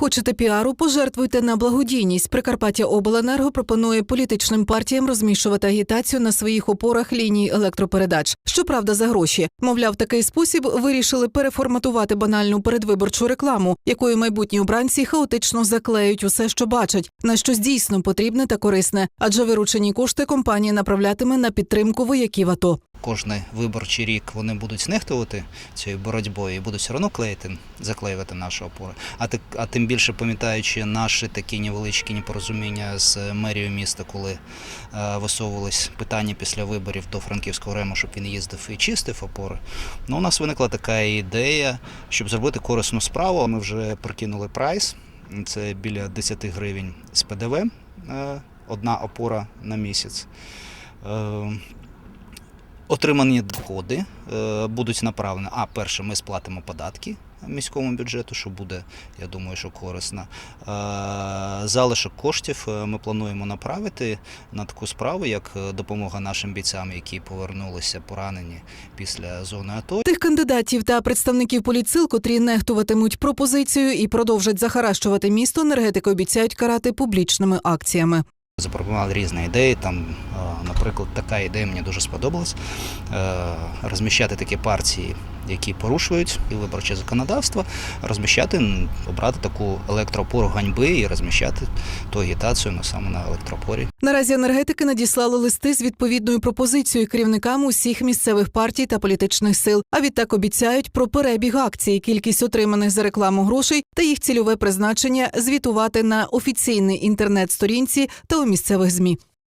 Хочете піару? Пожертвуйте на благодійність. Прикарпаття Обленерго пропонує політичним партіям розміщувати агітацію на своїх опорах ліній електропередач. Щоправда, за гроші. Мовляв, такий спосіб вирішили переформатувати банальну передвиборчу рекламу, якою майбутні обранці хаотично заклеють усе, що бачать, на щось дійсно потрібне та корисне, адже виручені кошти компанія направлятиме на підтримку вояків АТО. Кожний виборчий рік вони будуть знехтувати цією боротьбою і будуть все одно клеїти, заклеювати наші опори. А, так, а тим більше пам'ятаючи наші такі невеличкі непорозуміння з мерією міста, коли е, висовувались питання після виборів до Франківського рему, щоб він їздив і чистив опори. Ну, у нас виникла така ідея, щоб зробити корисну справу. Ми вже прикинули прайс. Це біля 10 гривень з ПДВ, е, одна опора на місяць. Отримані доходи е, будуть направлені. А перше, ми сплатимо податки міському бюджету, що буде, я думаю, що корисно. Е, залишок коштів е, ми плануємо направити на таку справу, як допомога нашим бійцям, які повернулися поранені після зони АТО. Тих кандидатів та представників політсил, котрі нехтуватимуть пропозицію і продовжать захаращувати місто, енергетики обіцяють карати публічними акціями. Запропонували різні ідеї. Там, е, наприклад, така ідея мені дуже сподобалась. Е, Розміщати такі партії, які порушують і виборче законодавство, розміщати, обрати таку електроопору ганьби і розміщати ту агітацію на саме на електроопорі. Наразі енергетики надіслали листи з відповідною пропозицією керівникам усіх місцевих партій та політичних сил. А відтак обіцяють про перебіг акцій, кількість отриманих за рекламу грошей та їх цільове призначення звітувати на офіційній інтернет-сторінці та у місцевих змі.